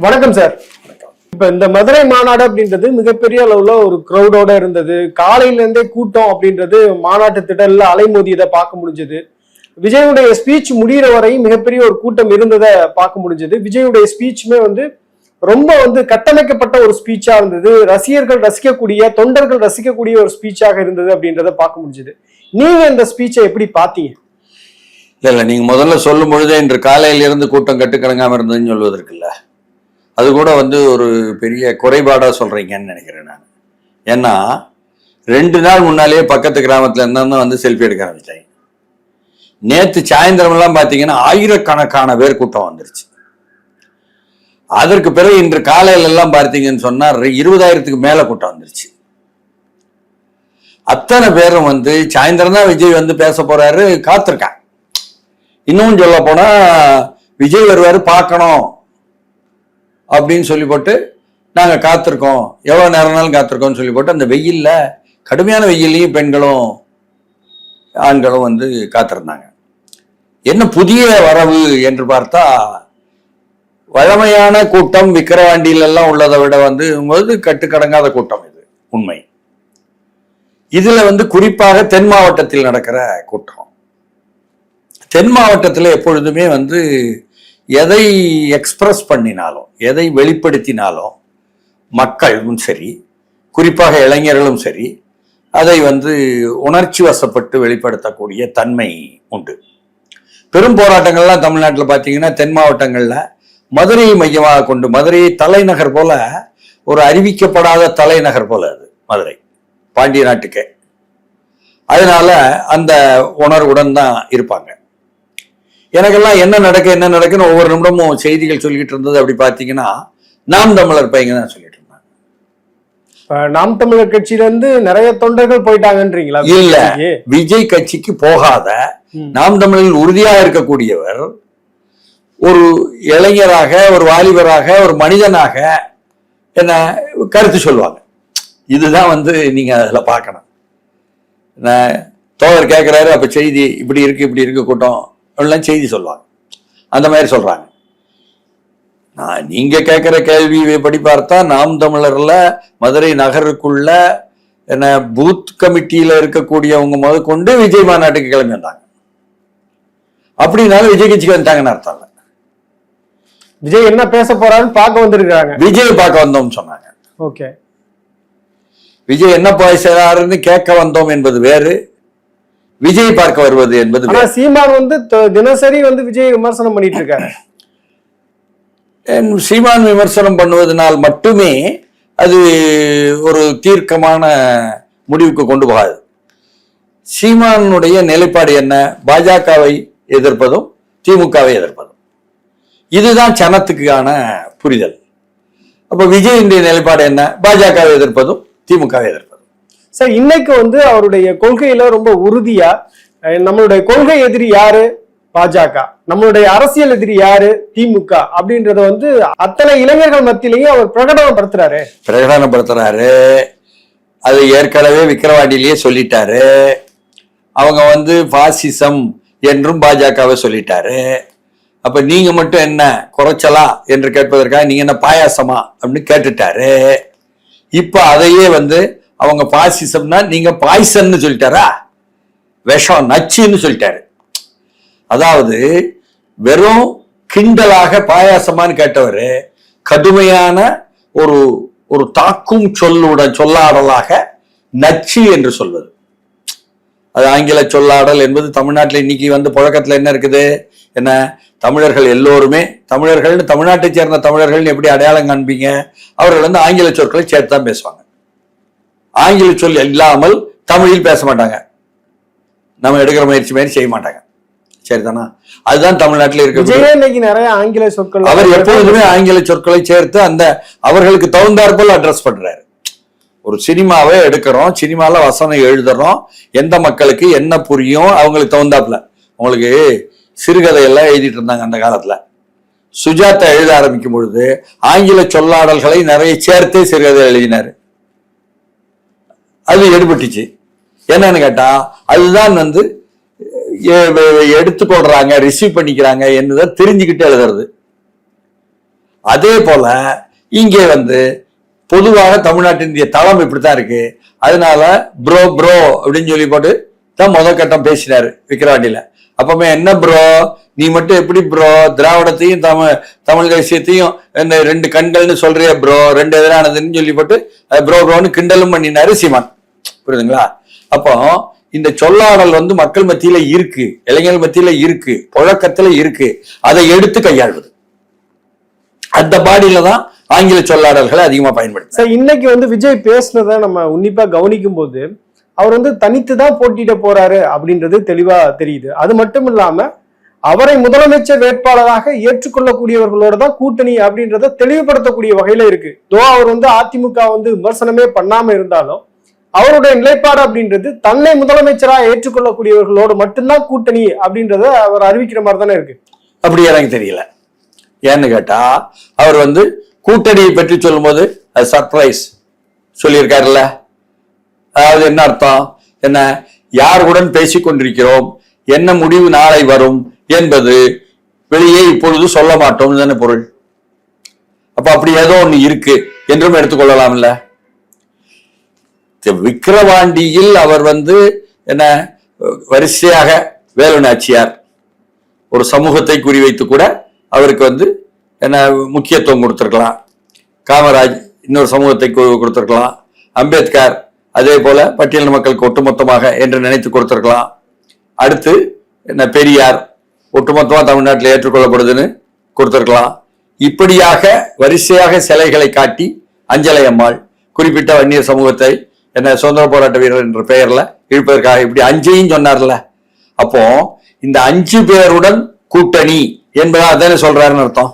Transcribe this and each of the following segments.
வணக்கம் சார் இப்ப இந்த மதுரை மாநாடு அப்படின்றது மிகப்பெரிய அளவுல ஒரு க்ரௌடோட இருந்தது. காலையில இருந்தே கூட்டம் அப்படின்றது மாநாட்டு திடல்ல அலைமோதியதை பார்க்க முடிஞ்சது. விஜயுடைய ஸ்பீச் முடியிற வரையும் மிகப்பெரிய ஒரு கூட்டம் இருந்ததை பார்க்க முடிஞ்சது. விஜயுடைய ஸ்பீச்சுமே வந்து ரொம்ப வந்து கட்டமைக்கப்பட்ட ஒரு ஸ்பீச்சா இருந்தது. ரசிகர்கள் ரசிக்கக்கூடிய தொண்டர்கள் ரசிக்கக்கூடிய ஒரு ஸ்பீச்சாக இருந்தது அப்படின்றத பார்க்க முடிஞ்சது. நீங்க இந்த ஸ்பீச்சை எப்படி பார்த்தீங்க? இல்ல இல்ல. நீங்க முதல்ல சொல்லும் பொழுதே இன்று காலையில இருந்து கூட்டம் கட்டுக்கணங்காம இருந்ததுன்னு சொல்வதற்குல்ல அது கூட வந்து ஒரு பெரிய குறைபாடாக சொல்கிறீங்கன்னு நினைக்கிறேன் நான். ஏன்னா ரெண்டு நாள் முன்னாலேயே பக்கத்து கிராமத்தில் இருந்தா வந்து செல்ஃபி எடுக்க ஆரம்பித்தேன் நேற்று சாயந்தரம்லாம் பார்த்தீங்கன்னா ஆயிரக்கணக்கான பேர் கூட்டம் வந்துருச்சு. அதற்கு பிறகு இன்று காலையிலெல்லாம் பார்த்தீங்கன்னு சொன்னால் இருபதாயிரத்துக்கு மேலே கூட்டம் வந்துருச்சு. அத்தனை பேரும் வந்து சாயந்தரம் தான் விஜய் வந்து பேச போறாரு காத்திருக்கான் இன்னும் சொல்ல போனா விஜய் வருவாரு பார்க்கணும். அப்படின்னு சொல்லி போட்டு நாங்கள் காத்திருக்கோம் எவ்வளோ நேரம்னாலும் காத்திருக்கோம்னு சொல்லி போட்டு அந்த வெயிலில் கடுமையான வெயிலையும் பெண்களும் ஆண்களும் வந்து காத்திருந்தாங்க. என்ன புதிய வரவு என்று பார்த்தா வழமையான கூட்டம் விக்கிரவாண்டியிலெல்லாம் உள்ளதை விட வந்து வந்து கட்டுக்கடங்காத கூட்டம் இது உண்மை. இதில் வந்து குறிப்பாக தென் மாவட்டத்தில் நடக்கிற கூட்டம். தென் மாவட்டத்தில் எப்பொழுதுமே வந்து எதை எக்ஸ்பிரஸ் பண்ணினாலும் எதை வெளிப்படுத்தினாலும் மக்களும் சரி குறிப்பாக இளைஞர்களும் சரி அதை வந்து உணர்ச்சி வசப்பட்டு வெளிப்படுத்தக்கூடிய தன்மை உண்டு. பெரும் போராட்டங்கள்லாம் தமிழ்நாட்டில் பார்த்தீங்கன்னா தென் மாவட்டங்களில் மதுரையை மையமாக கொண்டு மதுரையை தலைநகர் போல ஒரு அறிவிக்கப்படாத தலைநகர் போல அது மதுரை பாண்டிய நாட்டுக்கே அதனால அந்த உணர்வுடன் தான் இருப்பாங்க. எனக்கெல்லாம் என்ன நடக்கு என்ன நடக்குன்னு ஒவ்வொரு நிமிடமும் செய்திகள் சொல்லிக்கிட்டு இருந்தது அப்படி பார்த்தீங்கன்னா நாம் தமிழர் பையங்க தான் சொல்லிட்டு இருந்தாங்க. நாம் தமிழர் கட்சியில இருந்து நிறைய தொண்டர்கள் போயிட்டாங்கன்றீங்களா? இல்ல? விஜய் கட்சிக்கு போகாத. நாம் தமிழில் உறுதியா இருக்கக்கூடியவர் ஒரு இளைஞராக ஒரு வாலிபராக ஒரு மனிதனாக என்ன கருத்து சொல்லுவாங்க இதுதான் வந்து நீங்க அதுல பார்க்கணும். தோழர் கேட்கிறாரு அப்ப செய்தி இப்படி இருக்கு இப்படி இருக்கு கூட்டம். எல்லாம் செய்தி சொல்லுவாங்க. அந்த மாதிரி சொல்றாங்க. நான் நீங்க கேட்கிற கேள்வி படி பார்த்தா நாம் தமிழர்ல மதுரை நகருக்குள்ள என்ன பூத் கமிட்டியில இருக்கக்கூடியவங்க முத கொண்டு விஜய் மாநாட்டுக்கு கிளம்பி வந்தாங்க. அப்படின்னாலும் விஜய் கட்சிக்கு வந்துட்டாங்கன்னு அர்த்தம் இல்ல. விஜய் என்ன பேச போறாருன்னு பார்க்க வந்திருக்காங்க விஜய் பார்க்க வந்தோம்னு சொன்னாங்க. ஓகே. விஜய் என்ன பேசுறாருன்னு கேட்க வந்தோம் என்பது வேறு. விஜய் பார்க்க வருவது என்பது சீமான் வந்து தினசரி வந்து விஜய் விமர்சனம் பண்ணிட்டு இருக்காரு. சீமான் விமர்சனம் பண்ணுவதனால் மட்டுமே அது ஒரு தீர்க்கமான முடிவுக்கு கொண்டு போகாது. சீமானுடைய நிலைப்பாடு என்ன? பாஜகவை எதிர்ப்பதும் திமுகவை எதிர்ப்பதும். இதுதான் சனத்துக்கான புரிதல். அப்ப விஜயினுடைய நிலைப்பாடு என்ன? பாஜகவை எதிர்ப்பதும் திமுகவை எதிர்ப்பதும். சார் இன்னைக்கு வந்து அவருடைய கொள்கையில ரொம்ப உறுதியா நம்மளுடைய கொள்கை எதிரி யாரு? பாஜக. நம்மளுடைய அரசியல் எதிரி யாரு? திமுக. அப்படின்றத வந்து அத்தனை இளைஞர்கள் மத்தியிலையும் அவர் பிரகடனப்படுத்துறாரு. பிரகடனப்படுத்துறாரு. அது ஏற்கனவே விக்கிரவாண்டிலேயே சொல்லிட்டாரு. அவங்க வந்து பாசிசம் என்றும் பாஜகவை சொல்லிட்டாரு. அப்ப நீங்க மட்டும் என்ன குறைச்சலா என்று கேட்பதற்காக நீங்க என்ன பாயாசமா அப்படின்னு கேட்டுட்டாரு. இப்ப அதையே வந்து அவங்க பாசிசம்னா நீங்க பாய்சன்னு சொல்லிட்டாரா? விஷம் நச்சுன்னு சொல்லிட்டாரு. அதாவது வெறும் கிண்டலாக பாயாசமான்னு கேட்டவர் கடுமையான ஒரு ஒரு தாக்கும் சொல்லுடன் சொல்லாடலாக நச்சு என்று சொல்வது. அது ஆங்கில சொல்லாடல் என்பது தமிழ்நாட்டில் இன்னைக்கு வந்து புழக்கத்தில் என்ன இருக்குது? என்ன? தமிழர்கள் எல்லோருமே தமிழர்கள்னு தமிழ்நாட்டை சேர்ந்த தமிழர்கள்னு எப்படி அடையாளம் காண்பீங்க? அவர்கள் வந்து ஆங்கில சொற்களை சேர்த்து தான் பேசுவாங்க. ஆங்கில சொல் இல்லாமல் தமிழில் பேச மாட்டாங்க. நம்ம எடுக்கிற முயற்சி மாதிரி செய்ய மாட்டாங்க. சரிதானா? அதுதான் தமிழ்நாட்டில் இருக்க இன்னைக்கு நிறைய ஆங்கில சொற்கள் அவர் எப்பொழுதுமே ஆங்கில சொற்களை சேர்த்து அந்த அவர்களுக்கு தகுந்தாற்போல் அட்ரஸ் பண்றாரு. ஒரு சினிமாவை எடுக்கிறோம் சினிமால வசனம் எழுதுறோம் எந்த மக்களுக்கு என்ன புரியும் அவங்களுக்கு தகுந்தாப்புல. உங்களுக்கு சிறுகதை எல்லாம் எழுதிட்டு இருந்தாங்க அந்த காலத்துல. சுஜாதா எழுத ஆரம்பிக்கும் பொழுது ஆங்கில சொல்லாடல்களை நிறைய சேர்த்தே சிறுகதை எழுதினாரு. அது எடுபட்டுச்சு. என்னன்னு கேட்டா அதுதான் வந்து எடுத்து போடுறாங்க ரிசீவ் பண்ணிக்கிறாங்க என்னதான் தெரிஞ்சுக்கிட்டு எழுதுறது. அதே போல இங்கே வந்து பொதுவாக தமிழ்நாட்டினுடைய தளம் இப்படித்தான் இருக்கு. அதனால ப்ரோ ப்ரோ அப்படின்னு சொல்லி போட்டு தான் முதல் கட்டம் பேசினாரு விக்கிரவாண்டியில. அப்பமே என்ன ப்ரோ நீ மட்டும் எப்படி ப்ரோ திராவிடத்தையும் தமிழ் தமிழ் தேசியத்தையும் ரெண்டு கண்கள்னு சொல்றிய ப்ரோ ரெண்டு எதிரானதுன்னு சொல்லி போட்டு ப்ரோ ப்ரோன்னு கிண்டலும் பண்ணினாரு சீமான். புரியுதுங்களா? அப்போ இந்த சொல்லாடல் வந்து மக்கள் மத்தியில இருக்கு இளைஞர்கள் மத்தியில இருக்கு புழக்கத்துல இருக்கு. அதை எடுத்து கையாள்வது. அந்த பாடியில தான் ஆங்கில சொல்லாடல்களை அதிகமா பயன்படுத்த சார் இன்னைக்கு வந்து விஜய் பேசுனதை நம்ம உன்னிப்பா கவனிக்கும் போது அவர் வந்து தனித்து தான் போட்டியிட போறாரு அப்படின்றது தெளிவா தெரியுது. அது மட்டும் இல்லாம அவரை முதலமைச்சர் வேட்பாளராக ஏற்றுக்கொள்ளக்கூடியவர்களோட தான் கூட்டணி அப்படின்றத தெளிவுபடுத்தக்கூடிய வகையில இருக்கு. தோ அவர் வந்து அதிமுக வந்து விமர்சனமே பண்ணாம இருந்தாலும் அவருடைய நிலைப்பாடு அப்படின்றது தன்னை முதலமைச்சராக ஏற்றுக்கொள்ளக்கூடியவர்களோடு மட்டும்தான் கூட்டணி அப்படின்றத அவர் அறிவிக்கிற மாதிரி தானே இருக்கு. அப்படி எனக்கு தெரியல. ஏன்னு கேட்டா அவர் வந்து கூட்டணியை பற்றி சொல்லும்போது அது சர்ப்ரைஸ் சொல்லியிருக்காருல்ல. அதாவது என்ன அர்த்தம்? என்ன? யாருடன் பேசிக்கொண்டிருக்கிறோம் என்ன முடிவு நாளை வரும் என்பது வெளியே இப்பொழுது சொல்ல மாட்டோம் தானே பொருள். அப்ப அப்படி ஏதோ ஒன்று இருக்கு என்றும் எடுத்துக்கொள்ளலாம்ல. இல்லை விக்கிரவாண்டியில் அவர் வந்து என்ன வரிசையாக வேலுநாச்சியார் ஒரு சமூகத்தை குறிவைத்து கூட அவருக்கு வந்து என்ன முக்கியத்துவம் கொடுத்துருக்கலாம். காமராஜ் இன்னொரு சமூகத்தை கொடுத்துருக்கலாம். அம்பேத்கர் அதே போல பட்டியல் மக்களுக்கு ஒட்டுமொத்தமாக என்று நினைத்து கொடுத்துருக்கலாம். அடுத்து என்ன பெரியார் ஒட்டுமொத்தமாக தமிழ்நாட்டில் ஏற்றுக்கொள்ளப்படுதுன்னு கொடுத்துருக்கலாம். இப்படியாக வரிசையாக சிலைகளை காட்டி அஞ்சலை அம்மாள் குறிப்பிட்ட வன்னியர் சமூகத்தை என்ன சுதந்திர போராட்ட வீரர் என்ற பெயர்ல இழுப்பதற்காக இப்படி அஞ்சையும் சொன்னார்ல. அப்போ இந்த அஞ்சு பேருடன் கூட்டணி என்பதா அதானே சொல்றாருன்னு அர்த்தம்.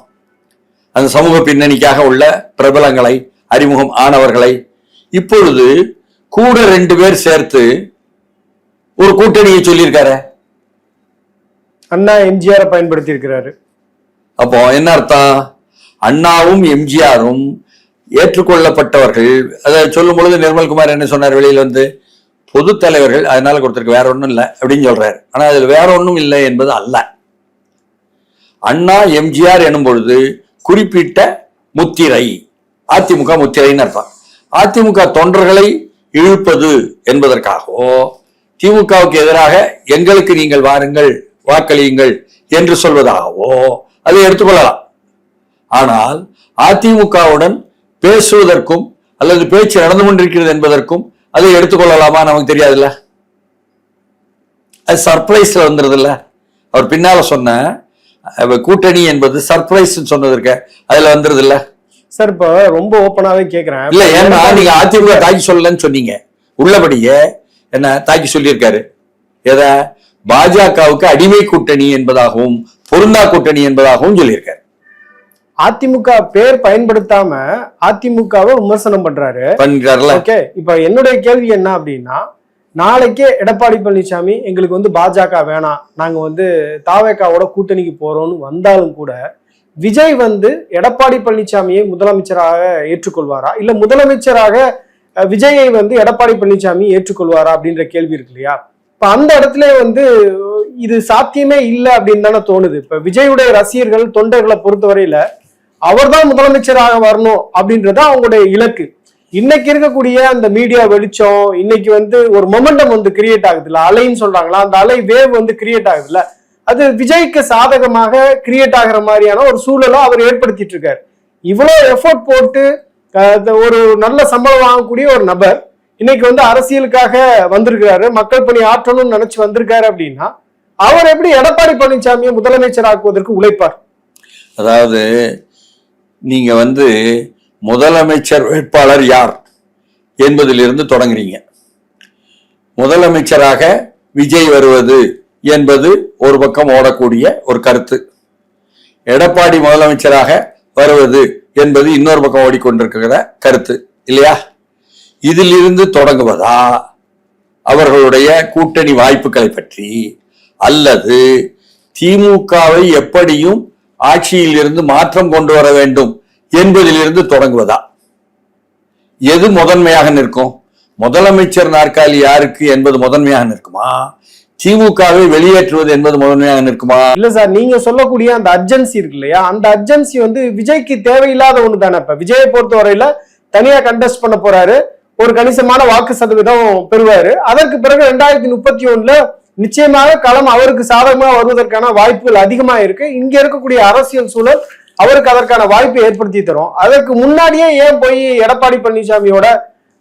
அந்த சமூக பின்னணிக்காக உள்ள பிரபலங்களை அறிமுகம் ஆனவர்களை இப்பொழுது கூட ரெண்டு பேர் சேர்த்து ஒரு கூட்டணியை சொல்லியிருக்காரு. அண்ணா எம்ஜிஆரை பயன்படுத்தி இருக்கிறாரு அப்போ என்ன அர்த்தம்? அண்ணாவும் எம்ஜிஆரும் ஏற்றுக்கொள்ளப்பட்டவர்கள் அதை சொல்லும் பொழுது நிர்மல்குமார் என்ன சொன்னார் வெளியில் வந்து பொது தலைவர்கள் அதனால கொடுத்திருக்கு வேற ஒன்றும் இல்லை அப்படின்னு சொல்றாரு. ஆனால் அதில் வேற ஒன்றும் இல்லை என்பது அல்ல. அண்ணா எம்ஜிஆர் எனும் பொழுது குறிப்பிட்ட முத்திரை அதிமுக முத்திரைன்னு அர்த்தம். அதிமுக தொண்டர்களை இழுப்பது என்பதற்காகவோ திமுகவுக்கு எதிராக எங்களுக்கு நீங்கள் வாருங்கள் வாக்களியுங்கள் என்று சொல்வதாகவோ அதை எடுத்துக்கொள்ளலாம். ஆனால் அதிமுகவுடன் பேசுவதற்கும் அல்லது பேச்சு நடந்து கொண்டிருக்கிறது என்பதற்கும் அதை எடுத்துக்கொள்ளலாமா நமக்கு தெரியாதுல்ல? அது சர்ப்ரைஸ்ல வந்துருதுல்ல? அவர் பின்னால சொன்ன கூட்டணி என்பது சர்ப்ரைஸ் சொன்னது இருக்க அதுல வந்துருது இல்ல சார் இப்ப ரொம்ப ஓப்பனாவே கேக்குறேன். இல்ல ஏன்னா நீங்க அதிமுக தாக்கி சொல்லலன்னு சொன்னீங்க. உள்ளபடியே என்ன தாக்கி சொல்லியிருக்காரு. எதை? பாஜகவுக்கு அடிமை கூட்டணி என்பதாகவும் பொருந்தா கூட்டணி என்பதாகவும் சொல்லியிருக்காரு. அதிமுக பேர் பயன்படுத்தாம அதிமுகவை விமர்சனம் பண்றாரு. ஓகே இப்ப என்னுடைய கேள்வி என்ன அப்படின்னா நாளைக்கே எடப்பாடி பழனிசாமி எங்களுக்கு வந்து பாஜக வேணாம் நாங்க வந்து தாவேக்காவோட கூட்டணிக்கு போறோம்னு வந்தாலும் கூட விஜய் வந்து எடப்பாடி பழனிசாமியை முதலமைச்சராக ஏற்றுக்கொள்வாரா? இல்ல முதலமைச்சராக விஜயை வந்து எடப்பாடி பழனிசாமி ஏற்றுக்கொள்வாரா அப்படின்ற கேள்வி இருக்கு இல்லையா? இப்ப அந்த இடத்துல வந்து இது சாத்தியமே இல்லை அப்படின்னு தானே தோணுது. இப்ப விஜயுடைய ரசிகர்கள் தொண்டர்களை பொறுத்தவரையில அவர்தான் முதலமைச்சராக வரணும் அப்படின்றது அவங்களுடைய இலக்கு. இன்னைக்கு இருக்கக்கூடிய அந்த மீடியா வெளிச்சம் இன்னைக்கு வந்து ஒரு மொமெண்டம் வந்து கிரியேட் ஆகுதுல்ல? அலைன்னு சொல்றாங்களா? அந்த அலை வேவ் வந்து கிரியேட் ஆகுதுல்ல? அது விஜய்க்கு சாதகமாக கிரியேட் ஆகுற மாதிரியான ஒரு சூழலை அவர் ஏற்படுத்திட்டு இருக்காரு. இவ்வளவு எஃபோர்ட் போட்டு ஒரு நல்ல சம்பளம் வாங்கக்கூடிய ஒரு நபர் இன்னைக்கு வந்து அரசியலுக்காக வந்திருக்கிறாரு மக்கள் பணி ஆற்றணும்னு நினைச்சு வந்திருக்காரு அப்படின்னா அவர் எப்படி எடப்பாடி பழனிசாமியை முதலமைச்சராக்குவதற்கு உழைப்பார்? அதாவது நீங்க வந்து முதலமைச்சர் வேட்பாளர் யார் என்பதிலிருந்து தொடங்குறீங்க. முதலமைச்சராக விஜய் வருவது என்பது ஒரு பக்கம் ஓடக்கூடிய ஒரு கருத்து. எடப்பாடி முதலமைச்சராக வருவது என்பது இன்னொரு பக்கம் ஓடிக்கொண்டிருக்கிற கருத்து இல்லையா? இதிலிருந்து தொடங்குவதா? அவர்களுடைய கூட்டணி வாய்ப்புகளை பற்றி அல்லது திமுகவை எப்படியும் ஆட்சியில் இருந்து மாற்றம் கொண்டு வர வேண்டும் என்பதிலிருந்து தொடங்குவதா? எது முதன்மையாக நிற்கும்? முதலமைச்சர் நாற்காலி யாருக்கு என்பது முதன்மையாக நிற்குமா? திமுகவை வெளியேற்றுவது என்பது முதன்மையாக நிற்குமா? இல்ல சார் நீங்க சொல்லக்கூடிய அந்த அர்ஜென்சி இருக்கு இல்லையா? அந்த அர்ஜென்சி வந்து விஜய்க்கு தேவையில்லாத ஒண்ணு தானே இப்ப. விஜயை பொறுத்தவரையில தனியா கண்டெஸ்ட் பண்ண போறாரு. ஒரு கணிசமான வாக்கு சதவீதம் பெறுவாரு. அதற்கு பிறகு ரெண்டாயிரத்தி முப்பத்தி ஒண்ணுல நிச்சயமாக களம் அவருக்கு சாதகமாக வருவதற்கான வாய்ப்புகள் அதிகமா இருக்கு. இங்க இருக்கக்கூடிய அரசியல் சூழல் அவருக்கு அதற்கான வாய்ப்பை ஏற்படுத்தி தரும். அதற்கு முன்னாடியே ஏன் போய் எடப்பாடி பழனிசாமியோட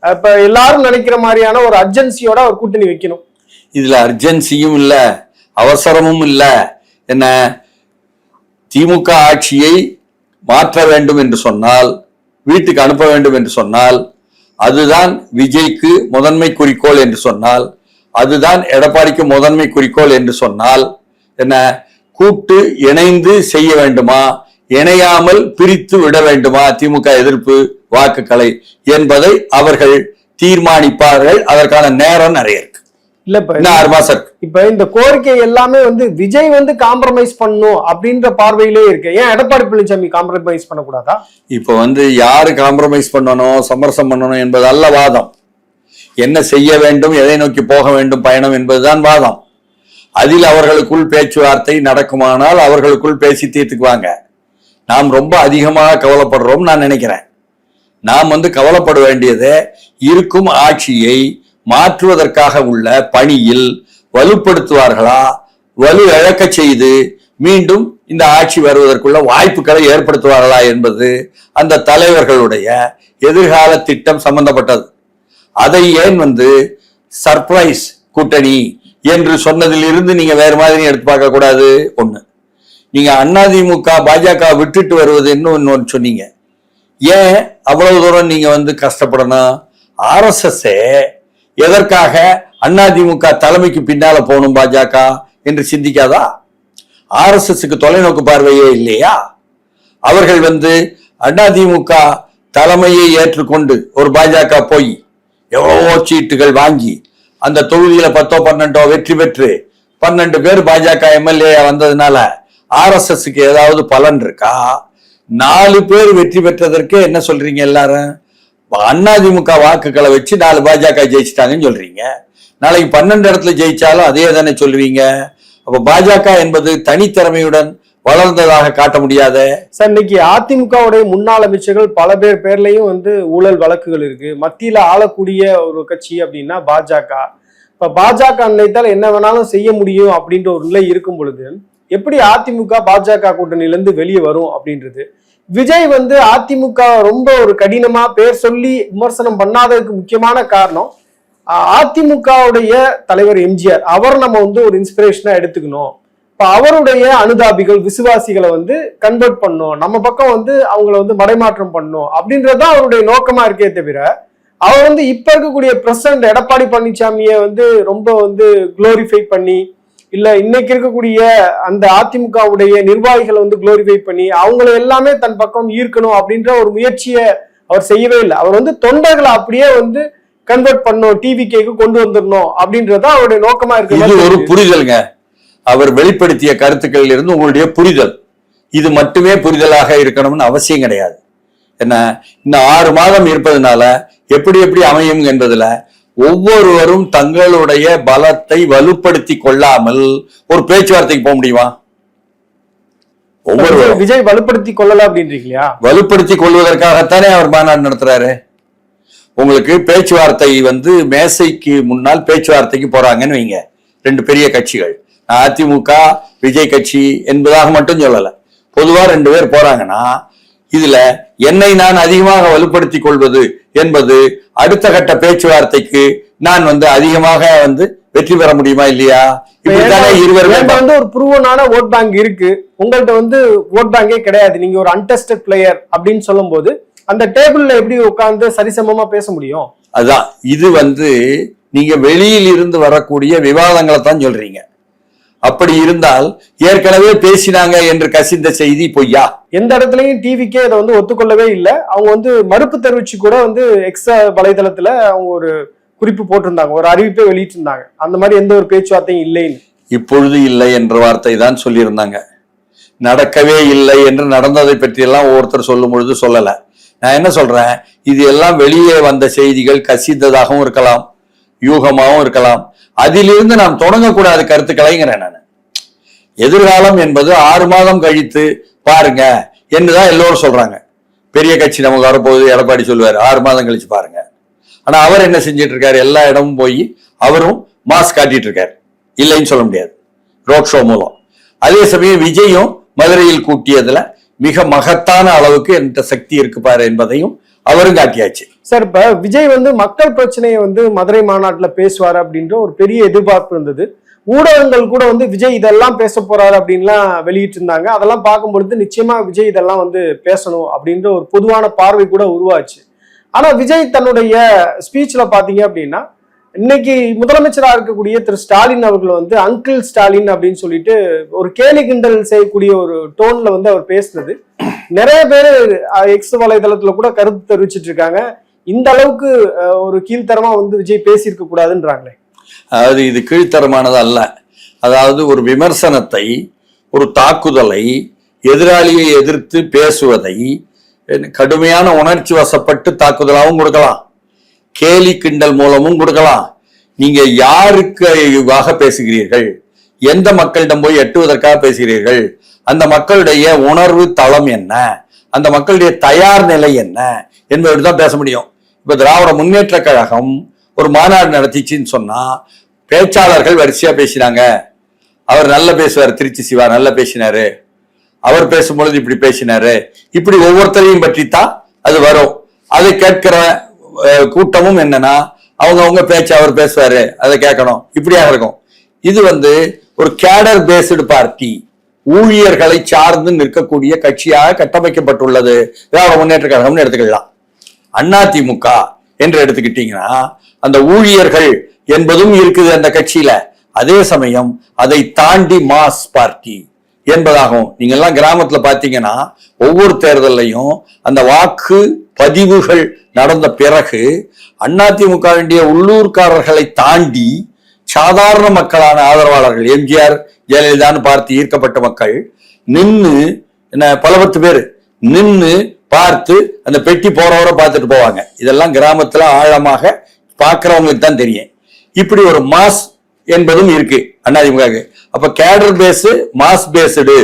இப்ப எல்லாரும் நினைக்கிற மாதிரியான ஒரு அர்ஜென்சியோட அவர் கூட்டணி வைக்கணும். இதுல அர்ஜென்சியும் இல்ல அவசரமும் இல்ல. என்ன? திமுக ஆட்சியை மாற்ற வேண்டும் என்று சொன்னால் வீட்டுக்கு அனுப்ப வேண்டும் என்று சொன்னால் அதுதான் விஜய்க்கு முதன்மை குறிக்கோள் என்று சொன்னால் அதுதான் எடப்பாடிக்கு முதன்மை குறிக்கோள் என்று சொன்னால் என்ன கூட்டு இணைந்து செய்ய வேண்டுமா? இணையாமல் பிரித்து விட வேண்டுமா? திமுக எதிர்ப்பு வாக்குகளை என்பதை அவர்கள் தீர்மானிப்பார்கள். அதற்கான நேரம் நிறைய இருக்கு. இல்ல ஆறு மாசம் இருக்கு? இப்ப இந்த கோரிக்கை எல்லாமே வந்து விஜய் வந்து காம்ப்ரமைஸ் பண்ணும் அப்படின்ற பார்வையிலே இருக்கு. ஏன் எடப்பாடி பழனிசாமி காம்ப்ரமைஸ் பண்ணக்கூடாதா? இப்போ வந்து யாரு காம்ப்ரமைஸ் பண்ணணும் சமரசம் பண்ணணும் என்பது அல்ல வாதம். என்ன செய்ய வேண்டும் எதை நோக்கி போக வேண்டும் பயணம் என்பதுதான் வாதம். அதில் அவர்களுக்குள் பேச்சுவார்த்தை நடக்குமானால் அவர்களுக்குள் பேசி தீர்த்துக்குவாங்க. நாம் ரொம்ப அதிகமாக கவலைப்படுறோம் நான் நினைக்கிறேன். நாம் வந்து கவலைப்பட வேண்டியது இருக்கும் ஆட்சியை மாற்றுவதற்காக உள்ள பணியில் வலுப்படுத்துவார்களா? வலு இழக்கச் செய்து மீண்டும் இந்த ஆட்சி வருவதற்குள்ள வாய்ப்புகளை ஏற்படுத்துவார்களா என்பது அந்த தலைவர்களுடைய எதிர்கால திட்டம் சம்பந்தப்பட்டது. அதை ஏன் வந்து சர்ப்ரைஸ் கூட்டணி என்று சொன்னதிலிருந்து நீங்க வேற மாதிரி எடுத்து பார்க்க கூடாது? ஒண்ணு. நீங்க அதிமுக பாஜக விட்டுட்டு வருவது இன்னும் இன்னொன்னு சொன்னீங்க. ஏன் அவ்வளவு தூரம் நீங்க வந்து கஷ்டப்படணும்? ஆர்எஸ்எஸ் எதற்காக அதிமுக தலைமைக்கு பின்னால போகணும் பாஜக என்று சிந்திக்காதா? ஆர்எஸ்எஸ்க்கு தொலைநோக்கு பார்வையே இல்லையா? அவர்கள் வந்து அதிமுக தலைமையை ஏற்றுக்கொண்டு ஒரு பாஜக போய் எவ்வளவோ சீட்டுகள் வாங்கி அந்த தொகுதியில பத்தோ பன்னெண்டோ வெற்றி பெற்று பன்னெண்டு பேர் பாஜக எம்எல்ஏ வந்ததுனால ஆர்எஸ்எஸ்க்கு ஏதாவது பலன் இருக்கா? நாலு பேர் வெற்றி பெற்றதற்கே என்ன சொல்றீங்க எல்லாரும்? அதிமுக வாக்குகளை வச்சு நாலு பாஜக ஜெயிச்சிட்டாங்கன்னு சொல்றீங்க. நாளைக்கு பன்னெண்டு இடத்துல ஜெயிச்சாலும் அதே தானே சொல்லுவீங்க. அப்ப பாஜக என்பது தனித்திறமையுடன் வளர்ந்ததாக காட்ட முடியாத சார் இன்னைக்கு அதிமுகவுடைய முன்னாள் அமைச்சர்கள் பல பேர் பேர்லயும் வந்து ஊழல் வழக்குகள் இருக்கு. மத்தியில ஆளக்கூடிய ஒரு கட்சி அப்படின்னா பாஜக. இப்ப பாஜக நினைத்தால் என்ன வேணாலும் செய்ய முடியும் அப்படின்ற ஒரு நிலை இருக்கும் பொழுது எப்படி அதிமுக பாஜக கூட்டணியில இருந்து வெளியே வரும் அப்படின்றது? விஜய் வந்து அதிமுக ரொம்ப ஒரு கடினமா பேர் சொல்லி விமர்சனம் பண்ணாததுக்கு முக்கியமான காரணம் அதிமுகவுடைய தலைவர் எம்ஜிஆர். அவர் நம்ம வந்து ஒரு இன்ஸ்பிரேஷனா எடுத்துக்கணும். இப்ப அவருடைய அனுதாபிகள் விசுவாசிகளை வந்து கன்வெர்ட் பண்ணும். நம்ம பக்கம் வந்து அவங்கள வந்து மடைமாற்றம் பண்ணும் அப்படின்றதுதான் அவருடைய நோக்கமா இருக்கே தவிர அவர் வந்து இப்ப இருக்கக்கூடிய பிரசிடண்ட் எடப்பாடி பழனிசாமியை வந்து ரொம்ப வந்து குளோரிஃபை பண்ணி இல்ல இன்னைக்கு இருக்கக்கூடிய அந்த அதிமுகவுடைய நிர்வாகிகளை வந்து குளோரிஃபை பண்ணி அவங்கள எல்லாமே தன் பக்கம் ஈர்க்கணும் அப்படின்ற ஒரு முயற்சியை அவர் செய்யவே இல்லை. அவர் வந்து தொண்டர்களை அப்படியே வந்து கன்வெர்ட் பண்ணும் டிவிகேக்கு கொண்டு வந்துடணும் அப்படின்றது அவருடைய நோக்கமா இருக்கு ஒரு புரிதல்ங்க. அவர் வெளிப்படுத்திய கருத்துக்களில் இருந்து உங்களுடைய புரிதல். இது மட்டுமே புரிதலாக இருக்கணும்னு அவசியம் கிடையாது. என்ன? இன்னும் ஆறு மாதம் இருப்பதனால எப்படி எப்படி அமையும் என்பதுல ஒவ்வொருவரும் தங்களுடைய பலத்தை வலுப்படுத்தி கொள்ளாமல் ஒரு பேச்சுவார்த்தைக்கு போக முடியுமா? ஒவ்வொருவரும். விஜய் வலுப்படுத்தி கொள்ளல அப்படின்றீங்களா வலுப்படுத்தி கொள்வதற்காகத்தானே அவர் மாநாடு நடத்துறாரு? உங்களுக்கு பேச்சுவார்த்தை வந்து மேசைக்கு முன்னால் பேச்சுவார்த்தைக்கு போறாங்கன்னு வைங்க. ரெண்டு பெரிய கட்சிகள். அதிமுக விஜய் கட்சி என்பதாக மட்டும் சொல்லல. பொதுவா ரெண்டு பேர் போறாங்கன்னா இதுல என்னை நான் அதிகமாக வலுப்படுத்தி கொள்வது என்பது அடுத்த கட்ட பேச்சுவார்த்தைக்கு நான் வந்து அதிகமாக வந்து வெற்றி பெற முடியுமா இல்லையா? இப்படித்தானே இருவருமே வந்து ஒரு ப்ரூவனான ஓட் பேங்க் இருக்கு. உங்கள்ட்ட வந்து ஓட் பேங்கே கிடையாது. நீங்க ஒரு அன்டெஸ்டட் பிளேயர் அப்படின்னு சொல்லும்போது அந்த டேபிள்ல எப்படி உட்கார்ந்து சரிசமமா பேச முடியும்? அதான். இது வந்து நீங்க வெளியில் இருந்து வரக்கூடிய விவாதங்களை தான் சொல்றீங்க. அப்படி இருந்தால் ஏற்கனவே பேசினாங்க என்று கசிந்த செய்தி பொய்யா? எந்த இடத்துலயும் டிவிக்கே இதை வந்து ஒத்துக்கொள்ளவே இல்லை. அவங்க வந்து மறுப்பு தெரிவிச்சு கூட வந்து எக்ஸா வலைதளத்துல அவங்க ஒரு குறிப்பு போட்டிருந்தாங்க. ஒரு அறிவிப்பை வெளியிட்டிருந்தாங்க. அந்த மாதிரி எந்த ஒரு பேச்சுவார்த்தையும் இல்லைன்னு. இப்பொழுது இல்லை என்ற வார்த்தை தான் சொல்லியிருந்தாங்க. நடக்கவே இல்லை என்று நடந்ததை பற்றியெல்லாம் ஒவ்வொருத்தர் சொல்லும் பொழுது சொல்லல. நான் என்ன சொல்றேன்? இது எல்லாம் வெளியே வந்த செய்திகள் கசிந்ததாகவும் இருக்கலாம் யூகமாகவும் இருக்கலாம். அதிலிருந்து நாம் தொடங்கக்கூடாத கருத்துக்களைங்கிறேன் நான். எதிர்காலம் என்பது ஆறு மாதம் கழித்து பாருங்க என்றுதான் எல்லோரும் சொல்றாங்க. பெரிய கட்சி நமக்கு வரப்போகுது எடப்பாடி சொல்லுவார் ஆறு மாதம் கழிச்சு பாருங்க. ஆனா அவர் என்ன செஞ்சிட்டு இருக்காரு எல்லா இடமும் போய் அவரும் மாஸ்க் காட்டிட்டு இருக்காரு இல்லைன்னு சொல்ல முடியாது. ரோட் ஷோ மூலம். அதே சமயம் விஜயும் மதுரையில் கூட்டியதுல மிக மகத்தான அளவுக்கு என்கிட்ட சக்தி இருக்குப்பாரு என்பதையும் அவரும் காட்டியாச்சு. சார் இப்ப விஜய் வந்து மக்கள் பிரச்சனையை வந்து மதுரை மாநாட்டுல பேசுவார் அப்படின்ற ஒரு பெரிய எதிர்பார்ப்பு இருந்தது. ஊடகங்கள் கூட வந்து விஜய் இதெல்லாம் பேச போறாரு அப்படின்லாம் வெளியிட்டு இருந்தாங்க அதெல்லாம் பார்க்கும்பொழுது நிச்சயமா விஜய் இதெல்லாம் வந்து பேசணும் அப்படின்ற ஒரு பொதுவான பார்வை கூட உருவாச்சு. ஆனா விஜய் தன்னுடைய ஸ்பீச்ல பாத்தீங்க அப்படின்னா இன்னைக்கு முதலமைச்சராக இருக்கக்கூடிய திரு ஸ்டாலின் அவர்கள் வந்து அங்கிள் ஸ்டாலின் அப்படின்னு சொல்லிட்டு ஒரு கேலி கிண்டல் செய்யக்கூடிய ஒரு டோன்ல வந்து அவர் பேசுனது. நிறைய பேர் எக்ஸ் வலைதளத்துல கூட கருத்து தெரிவிச்சிட்டு இருக்காங்க. இந்த அளவுக்கு ஒரு கீழ்த்தரமா வந்து விஜய் பேசியிருக்க கூடாதுன்றாங்களே. அதாவது இது கீழ்த்தரமானது அல்ல. அதாவது ஒரு விமர்சனத்தை ஒரு தாக்குதலை எதிராளியை எதிர்த்து பேசுவதை கடுமையான உணர்ச்சி வசப்பட்டு தாக்குதலாகவும் கொடுக்கலாம். கேலி கிண்டல் மூலமும் கொடுக்கலாம். நீங்க யாருக்கு பேசுகிறீர்கள்? எந்த மக்களிடம் போய் எட்டுவதற்காக பேசுகிறீர்கள்? அந்த மக்களுடைய உணர்வு தளம் என்ன? அந்த மக்களுடைய தயார் நிலை என்ன? என்பதை தான் பேச முடியும். இப்போ திராவிட முன்னேற்ற கழகம் ஒரு மாநாடு நடத்திச்சுன்னு சொன்னா பேச்சாளர்கள் வரிசையா பேசினாங்க. அவர் நல்ல பேசுவார் திருச்சி சிவா நல்ல பேசினாரு. அவர் பேசும்பொழுது இப்படி பேசினாரு. இப்படி ஒவ்வொருத்தரையும் பற்றி தான் அது வரும். அதை கேட்கிற கூட்டமும் என்னன்னா அவங்க அவங்க பேச்சு அவர் பேசுவாரு அதை கேட்கணும். இப்படியாக இருக்கும். இது வந்து ஒரு கேடர் பேஸ்டு பார்ட்டி. ஊழியர்களை சார்ந்து நிற்கக்கூடிய கட்சியாக கட்டமைக்கப்பட்டுள்ளது. திராவிட முன்னேற்ற கழகம்னு எடுத்துக்கலாம். அதிமுக என்று எடுத்துக்கிட்டீங்கன்னா அந்த ஊழியர்கள் என்பதும் இருக்குது அந்த கட்சியில. அதே சமயம் அதை தாண்டி மாஸ் பார்ட்டி என்பதாகும் நீங்க எல்லாம் கிராமத்துல பாத்தீங்கன்னா ஒவ்வொரு தேர்தல்லையும் அந்த வாக்கு பதிவுகள் நடந்த பிறகு அதிமுக வேண்டிய உள்ளூர்காரர்களை தாண்டி சாதாரண மக்களான ஆதரவாளர்கள் எம்ஜிஆர் ஜெயலலிதான்னு பார்த்து ஈர்க்கப்பட்ட மக்கள் நின்னு என்ன பல பத்து பேர் நின்னு பார்த்து அந்த பெட்டி போறவரை பார்த்துட்டு போவாங்க. இதெல்லாம் கிராமத்துல ஆழமாக பார்க்கறவங்களுக்கு தான் தெரியும். இப்படி ஒரு மாஸ் என்பதும் இருக்கு அதிமுக அப்ப கேடர் பேஸ் மாஸ் பேஸ்டு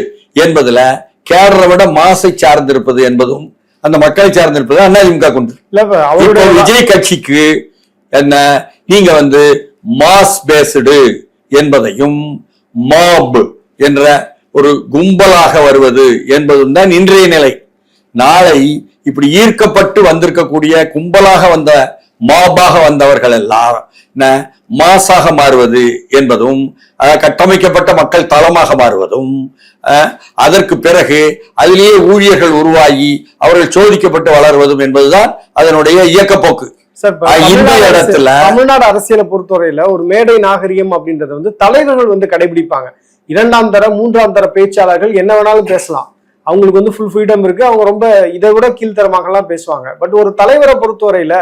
என்பதுல கேடரை விட மாசை சார்ந்திருப்பது என்பதும் அந்த மக்களை சார்ந்திருப்பது அதிமுக கொண்டு விஜய் கட்சிக்கு என்ன நீங்க வந்து மாஸ் பேஸ்டு என்பதையும் மாப் என்ற ஒரு கும்பலாக வருவது என்பதும் தான் இன்றைய நிலை. நாளை இப்படி ஈர்க்கப்பட்டு வந்திருக்கக்கூடிய கும்பலாக வந்த மாபாக வந்தவர்கள் எல்லாம் மாசாக மாறுவது என்பதும் கட்டமைக்கப்பட்ட மக்கள் தளமாக மாறுவதும் அதற்கு பிறகு அதிலேயே ஊழியர்கள் உருவாகி அவர்கள் சோதிக்கப்பட்டு வளருவதும் என்பதுதான் அதனுடைய இயக்கப்போக்கு தமிழ்நாடு அரசியலை பொறுத்தவரையில ஒரு மேடை நாகரிகம் அப்படின்றத வந்து தலைவர்கள் வந்து கடைபிடிப்பாங்க. இரண்டாம் தர மூன்றாம் தர பேச்சாளர்கள் என்ன வேணாலும் பேசலாம். அவங்களுக்கு வந்து ஃபுல் ஃப்ரீடம் இருக்கு. அவங்க ரொம்ப இதை விட கீழ்த்தரமாகலாம் பேசுவாங்க. பட் ஒரு தலைவரை பொறுத்தவரையில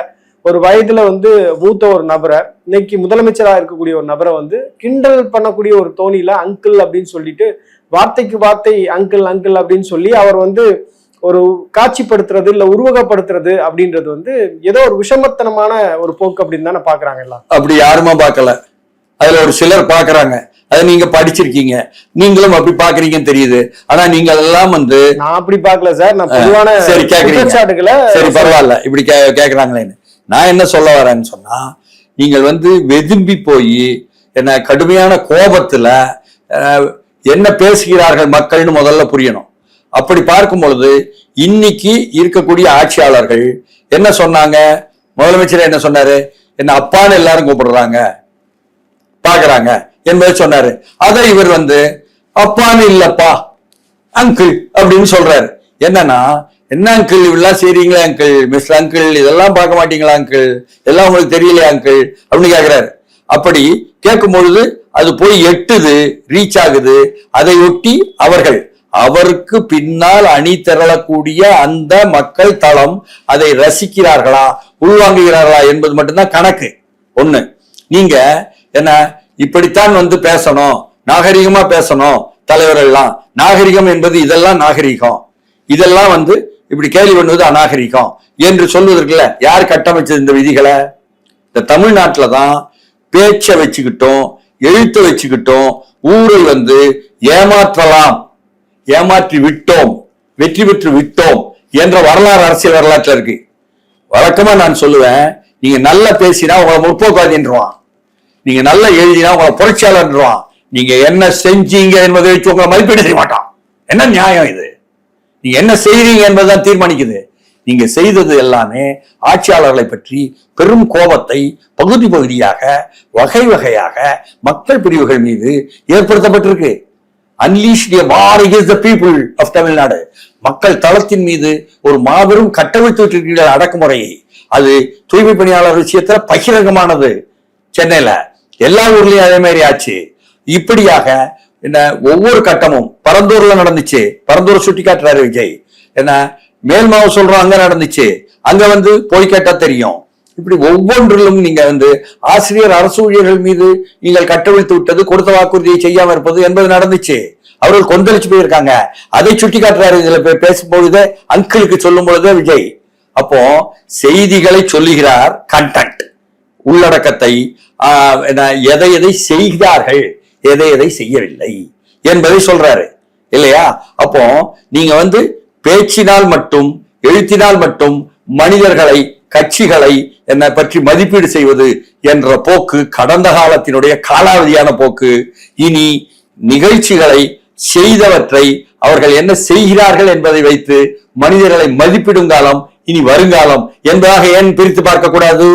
ஒரு வயதுல வந்து மூத்த ஒரு நபரை இன்னைக்கு முதலமைச்சரா இருக்கக்கூடிய ஒரு நபரை வந்து கிண்டல் பண்ணக்கூடிய ஒரு தோணியில அங்கிள் அப்படின்னு சொல்லிட்டு வார்த்தைக்கு வார்த்தை அங்கிள் அங்கிள் அப்படின்னு சொல்லி அவர் வந்து ஒரு காட்சிப்படுத்துறது இல்ல உருவகப்படுத்துறது அப்படின்றது வந்து ஏதோ ஒரு விஷமத்தனமான ஒரு போக்கு அப்படின்னு தானே பாக்குறாங்க எல்லாம். அப்படி யாருமா பார்க்கல. அதுல ஒரு சிலர் பார்க்கறாங்க அதை நீங்க படிச்சிருக்கீங்க. நீங்களும் அப்படி பாக்குறீங்கன்னு தெரியுது. ஆனா நீங்க எல்லாம் வந்து நான் அப்படி பார்க்கல சார். நான் பொதுவான சரி, கேக்குறீங்க. சரி பரவாயில்ல. இப்படி கேக்குறாங்களேன்னு நான் என்ன சொல்ல வரேன்னு சொன்னா நீங்கள் வந்து வெதும்பி போய் என்ன கடுமையான கோபத்துல என்ன பேசுகிறார்கள் மக்கள்னு முதல்ல புரியணும். அப்படி பார்க்கும் பொழுது இன்னைக்கு இருக்கக்கூடிய ஆட்சியாளர்கள் என்ன சொன்னாங்க? முதலமைச்சர் என்ன சொன்னாரு? என்ன அப்பான்னு எல்லாரும் கூப்பிடுறாங்க. பாக்குறாங்க என்பதை சொன்னாரு. அதை இவர் வந்து அப்பான்னு இல்லப்பா அங்கிள் அப்படின்னு சொல்றாரு. என்னன்னா என்ன அங்கிள் இவெல்லாம் செய்றீங்களா அங்கிள் மிஸ்டர் அங்கிள் இதெல்லாம் பார்க்க மாட்டீங்களா அங்கிள் இதெல்லாம் உங்களுக்கு தெரியலையா அங்கிள் அப்படின்னு கேக்குறாரு. அப்படி கேட்கும் பொழுது அது போய் எட்டுது ரீச் ஆகுது. அதை ஒட்டி அவர்கள் அவருக்கு பின்னால் அணி திரளக்கூடிய அந்த மக்கள் தளம் அதை ரசிக்கிறார்களா உள்வாங்குகிறார்களா என்பது மட்டும்தான் கணக்கு. ஒண்ணு நீங்க என்ன இப்படித்தான் வந்து பேசணும் நாகரிகமா பேசணும் தலைவர் எல்லாம் நாகரிகம் என்பது இதெல்லாம் நாகரிகம். இதெல்லாம் வந்து இப்படி கேள்வி பண்ணுவது அநாகரிகம் என்று சொல்வதற்குல யார் கட்டமைச்சது இந்த விதிகளை? இந்த தமிழ்நாட்டில் தான் பேச்சை வச்சுக்கிட்டோம் எழுத்தை வச்சுக்கிட்டோம் ஊரை வந்து ஏமாற்றலாம். ஏமாற்றி விட்டோம் வெற்றி பெற்று விட்டோம் என்ற வரலாறு அரசியல் வரலாற்றில் இருக்கு. வழக்கமா நான் சொல்லுவேன் நீங்க நல்லா பேசினா உங்களை முற்போக்காதின்றான் நீங்க நல்லா எழுதினா உங்களை புரட்சியாளர்ன்றான் நீங்க என்ன செஞ்சீங்க என்பதை வச்சு உங்களை மதிப்பீடு செய்ய மாட்டான். என்ன நியாயம் இது? நீங்க என்ன செய்றீங்க என்பதுதான் தீர்மானிக்குது. நீங்க செய்தது எல்லாமே ஆட்சியாளர்களை பற்றி பெரும் கோபத்தை பகுதி பகுதியாக வகை வகையாக மக்கள் பிரிவுகள் மீது ஏற்படுத்தப்பட்டிருக்கு. Unleash war against the people of Tamil Nadu மக்கள் தளத்தின் மீது ஒரு மாபெரும் கட்டவிழ்த்து அடக்குமுறையை. அது தூய்மை பணியாளர் விஷயத்துல பகிரங்கமானது. சென்னையில எல்லா ஊர்லயும் அதே மாதிரி ஆச்சு. இப்படியாக என்ன ஒவ்வொரு கட்டமும் பரந்தூர்ல நடந்துச்சு. பரந்தூர் சுட்டி காட்டுறாரு விஜய். என்ன மேல்மாவு சொல்றோம் அங்க நடந்துச்சு. அங்க வந்து போய் கேட்டா தெரியும். இப்படி ஒவ்வொன்றிலும் நீங்க வந்து ஆசிரியர் அரசு ஊழியர்கள் மீது நீங்கள் கட்டவிழ்த்து விட்டது கொடுத்த வாக்குறுதியை செய்யாம இருப்பது என்பது நடந்துச்சு. அவர்கள் கொந்தளிச்சு போயிருக்காங்க. அதை சுட்டி காட்டுறாரு இதுல அங்கிளுக்கு சொல்லும் பொழுதே விஜய். அப்போ செய்திகளை சொல்லுகிறார் கண்டென்ட் உள்ளடக்கத்தை என்ன, எதை எதை செய்தார்கள் எதை எதை செய்யவில்லை என்பதை சொல்றாரு. இல்லையா? அப்போ நீங்க வந்து பேச்சினால் மட்டும் எழுத்தினால் மட்டும் மனிதர்களை கட்சிகளை என்னை பற்றி மதிப்பீடு செய்வது என்ற போக்கு கடந்த காலத்தினுடைய காலாவதியான போக்கு. இனி நிகழ்ச்சிகளை செய்தவற்றை அவர்கள் என்ன செய்கிறார்கள் என்பதை வைத்து மனிதர்களை மதிப்பிடும் காலம் இனி வருங்காலம் என்பதாக ஏன் பிரித்து பார்க்கக்கூடாது?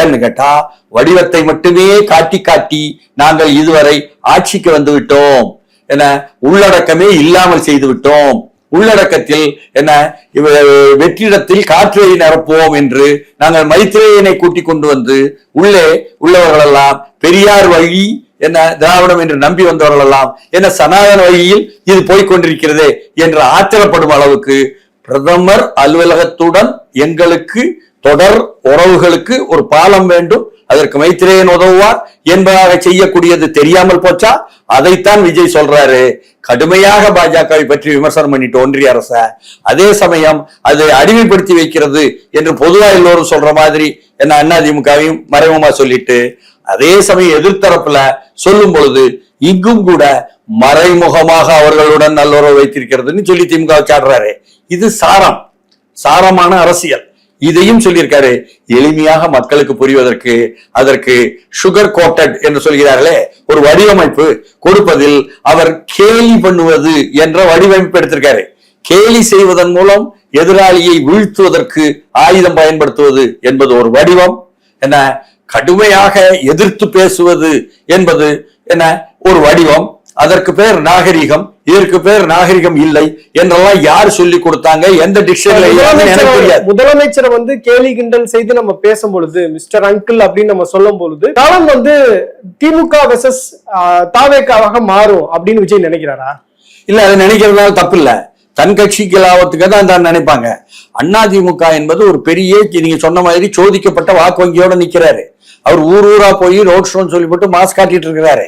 ஏன்னு கேட்டா வடிவத்தை மட்டுமே காட்டி காட்டி நாங்கள் இதுவரை ஆட்சிக்கு வந்து விட்டோம். என உள்ளடக்கமே இல்லாமல் செய்து விட்டோம். உள்ளடக்கத்தில் என்ன வெற்றிடத்தில் காற்றை நிரப்புவோம் என்று நாங்கள் மைத்திரேயனை கூட்டிக் கொண்டு வந்து உள்ளே உள்ளவர்களெல்லாம் பெரியார் வழி என்ன திராவிடம் என்று நம்பி வந்தவர்களெல்லாம் என்ன சனாதன வழியில் இது போய்கொண்டிருக்கிறது என்று ஆத்திரப்படும் அளவுக்கு பிரதமர் அலுவலகத்துடன் எங்களுக்கு தொடர் உறவுகளுக்கு ஒரு பாலம் வேண்டும். அதற்கு மைத்திரேயன் உதவுவார் என்பதாக செய்யக்கூடியது தெரியாமல் போச்சா? அதைத்தான் விஜய் சொல்றாரு. கடுமையாக பாஜகவை பற்றி விமர்சனம் பண்ணிட்டு ஒன்றிய அரச. அதே சமயம் அதை அடிமைப்படுத்தி வைக்கிறது என்று பொதுவா எல்லோரும் சொல்ற மாதிரி என்ன அதிமுகவையும் மறைமுகமா சொல்லிட்டு அதே சமயம் எதிர்த்தரப்புல சொல்லும் பொழுது இங்கும் கூட மறைமுகமாக அவர்களுடன் நல்லுறவு வைத்திருக்கிறதுன்னு சொல்லி திமுக சாடுறாரு இது சாரம். சாரமான அரசியல். இதையும் சொல்லியிருக்காரு. எளிமையாக மக்களுக்கு புரிவதற்கு அதற்கு சுகர் கோட்டட் என்று சொல்கிறார்களே ஒரு வடிவமைப்பு கொடுப்பதில் அவர் கேலி பண்ணுவது என்ற வடிவமைப்பு எடுத்திருக்காரு. கேலி செய்வதன் மூலம் எதிராளியை வீழ்த்துவதற்கு ஆயுதம் பயன்படுத்துவது என்பது ஒரு வடிவம். என்ன கடுமையாக எதிர்த்து பேசுவது என்பது என்ன ஒரு வடிவம். அதற்கு பேர் நாகரிகம் இதற்கு பேர் நாகரிகம் இல்லை என்றெல்லாம் யார் சொல்லி கொடுத்தாங்க? எந்த எனக்கு முதலமைச்சரை வந்து கேலி கிண்டல் செய்து நம்ம பேசும் பொழுது மிஸ்டர் அங்கிள் அப்படின்னு நம்ம சொல்லும் பொழுது களம் வந்து திமுக வெசஸ் தாவேக்காவாக மாறும் அப்படின்னு விஜய் நினைக்கிறாரா? இல்ல அதை நினைக்கிறதுனால தப்பு இல்ல தன் கட்சிக்கு லாபத்துக்கு தான் தான் நினைப்பாங்க. அதிமுக என்பது ஒரு பெரிய நீங்க சொன்ன மாதிரி சோதிக்கப்பட்ட வாக்கு வங்கியோட நிக்கிறாரு. அவர் ஊர் ஊரா போய் ரோட் ஷோன்னு சொல்லிவிட்டு மாஸ் காட்டிட்டு இருக்கிறாரு.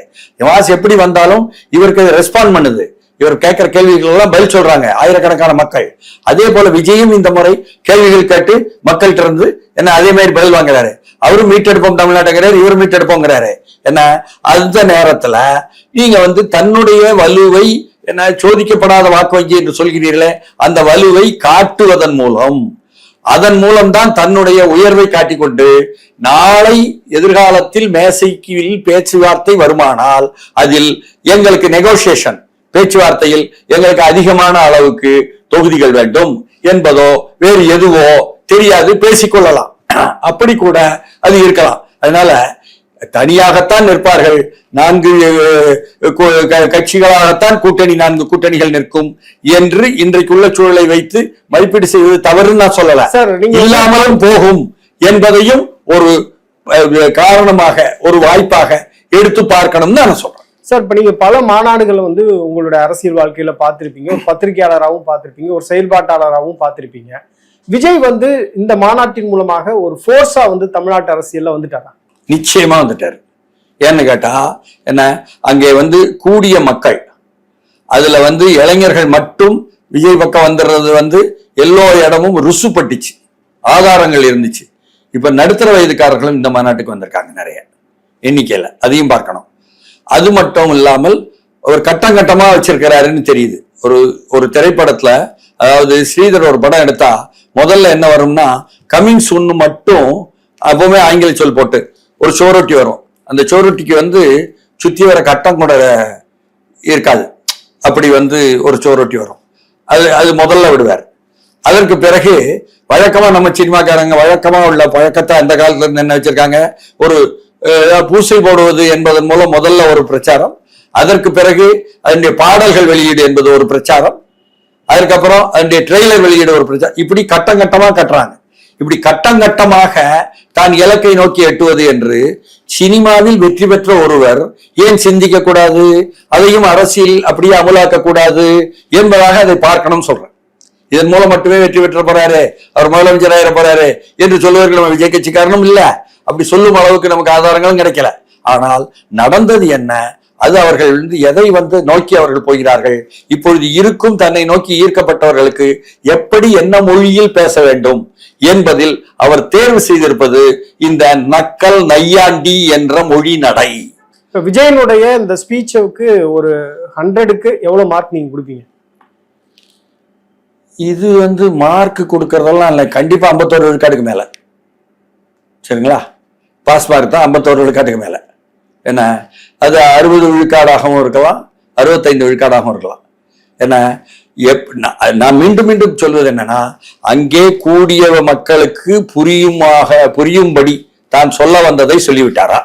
மாஸ் எப்படி வந்தாலும் இவருக்கு ரெஸ்பாண்ட் பண்ணுது. இவர் கேட்கிற கேள்விகள் எல்லாம் பதில் சொல்றாங்க ஆயிரக்கணக்கான மக்கள். அதே போல விஜயும் இந்த முறை கேள்விகள் கேட்டு மக்கள்கிட்ட இருந்து என்ன அதே மாதிரி பதில் வாங்குறாரு. அவரும் மீட்டெடுப்போம் தமிழ்நாட்டுங்கிறாரு இவரும் மீட்டெடுப்போங்கிறாரு என்ன? அந்த நேரத்துல நீங்க வந்து தன்னுடைய வலுவை என்ன சோதிக்கப்படாத வாக்கு வங்கி என்று சொல்கிறீர்களே அந்த வலுவை காட்டுவதன் மூலம். அதன் மூலம்தான் தன்னுடைய உயர்வை காட்டிக்கொண்டு நாளை எதிர்காலத்தில் மேசைக்கு பேச்சுவார்த்தை வருமானால் அதில் எங்களுக்கு நெகோசியேஷன் பேச்சுவார்த்தையில் எங்களுக்கு அதிகமான அளவுக்கு தொகுதிகள் வேண்டும் என்பதோ வேறு எதுவோ தெரியாது பேசிக்கொள்ளலாம். அப்படி கூட அது இருக்கலாம். அதனால தனியாகத்தான் நிற்பார்கள். நான்கு கட்சிகளாகத்தான் கூட்டணி நான்கு கூட்டணிகள் நிற்கும் என்று இன்றைக்குள்ள சூழலை வைத்து மதிப்பீடு செய்வது தவறுன்னு நான் சொல்லல. இல்லாமலும் போகும் என்பதையும் ஒரு காரணமாக ஒரு வாய்ப்பாக எடுத்து பார்க்கணும்னு நான் சொல்றேன். சார் இப்ப நீங்க பல மாநாடுகளை வந்து உங்களுடைய அரசியல் வாழ்க்கையில பார்த்திருப்பீங்க. ஒரு பத்திரிகையாளராகவும் பார்த்திருப்பீங்க. ஒரு செயல்பாட்டாளராகவும் பார்த்திருப்பீங்க. விஜய் வந்து இந்த மாநாட்டின் மூலமாக ஒரு ஃபோர்ஸா வந்து தமிழ்நாட்டு அரசியல்ல வந்துட்டாரா? நிச்சயமா வந்துட்டார். ஏன்னு கேட்டா என்ன அங்கே வந்து கூடிய மக்கள். அதுல வந்து இளைஞர்கள் மட்டும் விஜய் பக்கம் வந்துடுறது வந்து எல்லோ இடமும் ருசுப்பட்டுச்சு ஆதாரங்கள் இருந்துச்சு. இப்ப நடுத்தர வயதுக்காரர்களும் இந்த மாநாட்டுக்கு வந்திருக்காங்க நிறைய. எண்ணிக்கையில. அதையும் பார்க்கணும். அது மட்டும் இல்லாமல் ஒரு கட்டம் கட்டமா வச்சிருக்கிறாருன்னு தெரியுது. ஒரு ஒரு திரைப்படத்துல அதாவது ஸ்ரீதர் ஒரு படம் எடுத்தா முதல்ல என்ன வரும்னா கமிங் சூன் மட்டும் அப்பவுமே ஆங்கில சொல் போட்டு ஒரு சோரொட்டி வரும். அந்த சோரொட்டிக்கு வந்து சுற்றி வர கட்டம் கூட இருக்காது. அப்படி வந்து ஒரு சோரொட்டி வரும். அது அது முதல்ல விடுவார். அதற்கு பிறகு வழக்கமாக நம்ம சினிமாக்காரங்க வழக்கமாக உள்ள பழக்கத்தை அந்த காலத்துல என்ன வச்சிருக்காங்க? ஒரு பூசை போடுவது என்பதன் மூலம் முதல்ல ஒரு பிரச்சாரம். அதற்கு பிறகு அதனுடைய பாடல்கள் வெளியீடு என்பது ஒரு பிரச்சாரம். அதுக்கப்புறம் அதனுடைய ட்ரெய்லர் வெளியீடு ஒரு பிரச்சாரம். இப்படி கட்டம் கட்டமாக கட்டுறாங்க. இப்படி கட்டம் கட்டமாக தான் இலக்கை நோக்கி எட்டுவது என்று சினிமாவில் வெற்றி பெற்ற ஒருவர் ஏன் சிந்திக்க கூடாது? அதையும் அரசியல் அப்படியே அமலாக்க கூடாது என்பதாக அதை பார்க்கணும் சொல்றேன். இதன் மூலம் மட்டுமே வெற்றி பெற்ற போறாரு அவர் முதலமைச்சராயிர போறாரு என்று சொல்லுவதற்கு நம்ம விஜய் கட்சி காரணம் இல்ல. அப்படி சொல்லும் அளவுக்கு நமக்கு ஆதாரங்களும் கிடைக்கல. ஆனால் நடந்தது என்ன? அது அவர்கள் வந்து எதை வந்து நோக்கி அவர்கள் போகிறார்கள்? இப்பொழுது இருக்கும் தன்னை நோக்கி ஈர்க்கப்பட்டவர்களுக்கு எப்படி என்ன மொழியில் பேச வேண்டும் என்பதில் அவர் தேர்வு செய்திருப்பது இந்த நக்கல் நையாண்டி என்ற மொழி நடை. இப்ப விஜயனுடைய இந்த ஸ்பீச்சுக்கு ஒரு ஹண்ட்ரடுக்கு எவ்வளவு மார்க் நீங்க கொடுப்பீங்க? இது வந்து மார்க் கொடுக்கறதெல்லாம் இல்லை. கண்டிப்பா ஐம்பத்தோரு விழுக்காட்டுக்கு மேல. சரிங்களா? பாஸ் மார்க் தான் ஐம்பத்தோரு விழுக்காட்டுக்கு மேல. என்ன? அது அறுபது விழுக்காடாகவும் இருக்கலாம் அறுபத்தைந்து விழுக்காடாகவும் இருக்கலாம். என்ன? எப் நான் மீண்டும் மீண்டும் சொல்வது என்னன்னா அங்கே கூடிய மக்களுக்கு புரியுமாக புரியும்படி தான் சொல்ல வந்ததை சொல்லிவிட்டாரா?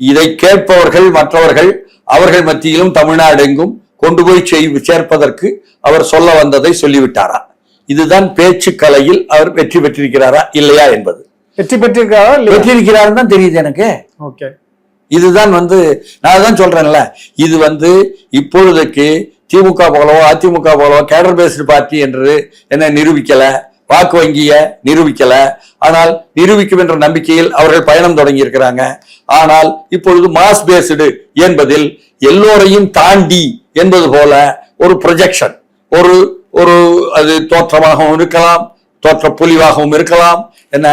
இதை கேட்பவர்கள் மற்றவர்கள் அவர்கள் மத்தியிலும் தமிழ்நாடு எங்கும் கொண்டு போய் சேர்ப்பதற்கு அவர் சொல்ல வந்ததை சொல்லிவிட்டாரா? இதுதான் பேச்சு கலையில் அவர் வெற்றி பெற்றிருக்கிறாரா இல்லையா என்பது. வெற்றி பெற்றிருக்காரா இல்லையா? பெற்றிருக்கிறாருன்னு தான் தெரியுது எனக்கு. ஓகே. இதுதான் வந்து நான் தான் சொல்றேன்ல. இது வந்து இப்பொழுதுக்கு திமுக போலவோ அதிமுக போலவோ கேடர் பேஸ்டு பார்ட்டி என்று என்ன நிரூபிக்கல வாக்கு வங்கிய நிரூபிக்கல. ஆனால் நிரூபிக்கும் என்ற நம்பிக்கையில் அவர்கள் பயணம் தொடங்கி இருக்கிறாங்க ஆனால் இப்பொழுது மாஸ் பேஸ்டு என்பதில் எல்லோரையும் தாண்டி என்பது போல ஒரு ப்ரொஜெக்ஷன் ஒரு ஒரு அது தோற்றமாகவும் இருக்கலாம் தோற்ற புலிவாகவும் இருக்கலாம் என்ன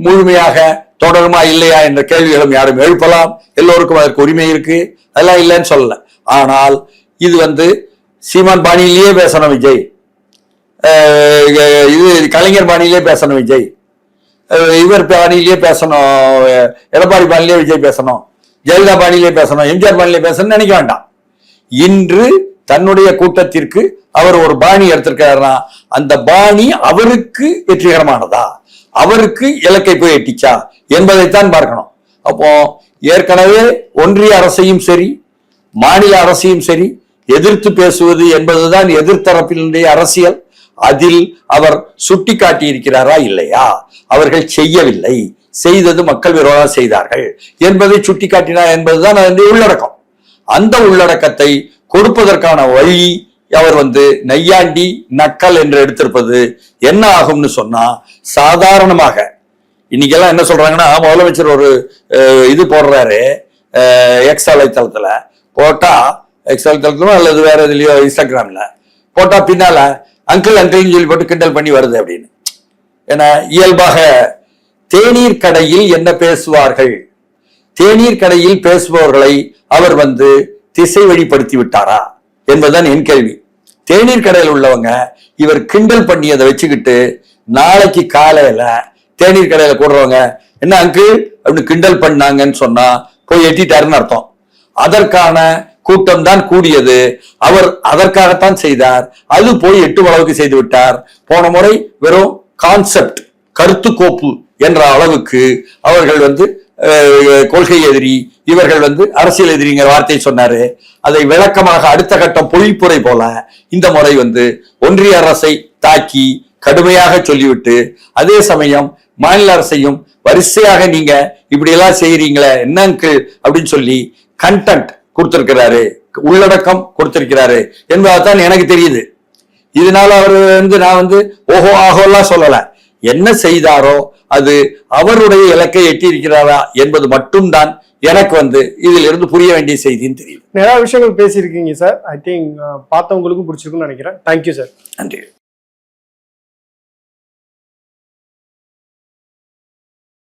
முழுமையாக தொடருமா இல்லையா என்ற கேள்விகளும் யாரும் எழுப்பலாம். எல்லோருக்கும் அதற்கு உரிமை இருக்கு. அதெல்லாம் இல்லைன்னு சொல்லல. ஆனால் இது வந்து சீமான் பாணியிலேயே பேசணும் விஜய். இது கலைஞர் பாணியிலேயே பேசணும் விஜய். இவர் பாணியிலேயே பேசணும். எடப்பாடி பாணியிலேயே விஜய் பேசணும். ஜெயலலிதா பாணியிலே பேசணும். எம்ஜிஆர் பாணியிலே பேசணும்னு நினைக்க வேண்டாம். இன்று தன்னுடைய கூட்டத்திற்கு அவர் ஒரு பாணி எடுத்திருக்காருன்னா அந்த பாணி அவருக்கு வெற்றிகரமானதா? அவருக்கு இலக்கை போய் எட்டிச்சா என்பதைத்தான் பார்க்கணும். அப்போ ஏற்கனவே ஒன்றிய அரசையும் சரி மாநில அரசையும் சரி எதிர்த்து பேசுவது என்பதுதான் எதிர்த்தரப்பினுடைய அரசியல். அதில் அவர் சுட்டி காட்டியிருக்கிறாரா இல்லையா? அவர்கள் செய்யவில்லை. செய்தது மக்கள் விரோதம் செய்தார்கள். என்பதை சுட்டிக்காட்டினார் என்பதுதான் அதனுடைய உள்ளடக்கம். அந்த உள்ளடக்கத்தை கொடுப்பதற்கான வழி அவர் வந்து நையாண்டி நக்கல் என்று எடுத்திருப்பது என்ன ஆகும்னு சொன்னா சாதாரணமாக. இன்னைக்கெல்லாம் என்ன சொல்றாங்கன்னா முதலமைச்சர் ஒரு இது போடுறாரு எக்ஸ் வலைத்தளத்துல போட்டா எக்ஸ் வலைத்தளத்துல அல்லது வேற இதுலயோ இன்ஸ்டாகிராம்ல. போட்டா பின்னால அங்கிள் அங்கிள்னு சொல்லி போட்டு கிண்டல் பண்ணி வருது அப்படின்னு. ஏன்னா இயல்பாக தேநீர் கடையில் என்ன பேசுவார்கள்? தேநீர் கடையில் பேசுபவர்களை அவர் வந்து திசை வழிப்படுத்தி விட்டாரா? என்பதுதான் என் கேள்வி. தேநீர் கடையில் உள்ளவங்க இவர் கிண்டல் பண்ணி அதை வச்சுக்கிட்டு நாளைக்கு காலையில தேநீர் கடையில கூடுறவங்க என்ன அங்கு அப்படின்னு கிண்டல் பண்ணாங்கன்னு சொன்னா போய் எட்டிட்டாருன்னு அர்த்தம். அதற்கான கூட்டம் தான் கூடியது. அவர் அதற்காகத்தான் செய்தார். அது போய் எட்டு அளவுக்கு செய்து விட்டார். போன முறை வெறும் கான்செப்ட் கருத்து கோப்பு என்ற அளவுக்கு அவர்கள் வந்து கொள்கை எதிரி இவர்கள் வந்து அரசியல் எதிரிங்கிற வார்த்தையை சொன்னாரு. அதை விளக்கமாக அடுத்த கட்டம் பொழிப்புரை போல இந்த முறை வந்து ஒன்றிய அரசை தாக்கி கடுமையாக சொல்லிவிட்டு அதே சமயம் மாநில அரசையும் வரிசையாக நீங்க இப்படி எல்லாம் செய்யறீங்களே என்ன அப்படின்னு சொல்லி கண்டென்ட் கொடுத்திருக்கிறாரு. உள்ளடக்கம் கொடுத்திருக்கிறாரு. என்பதுதான் எனக்கு தெரியுது. இதனால அவர் வந்து நான் வந்து ஓஹோ ஆஹோலாம் சொல்லலை. என்ன செய்தாரோ அது அவருடைய இலக்கை எட்டி இருக்கிறாரா என்பது மட்டும்தான் எனக்கு வந்து இதில் இருந்து புரிய வேண்டிய செய்தின்னு தெரியும் நிறைய விஷயங்கள் பேசியிருக்கீங்க சார். ஐ திங்க் பார்த்தவங்களுக்கும் பிடிச்சிருக்கும்னு நினைக்கிறேன். தேங்க்யூ சார் நன்றி.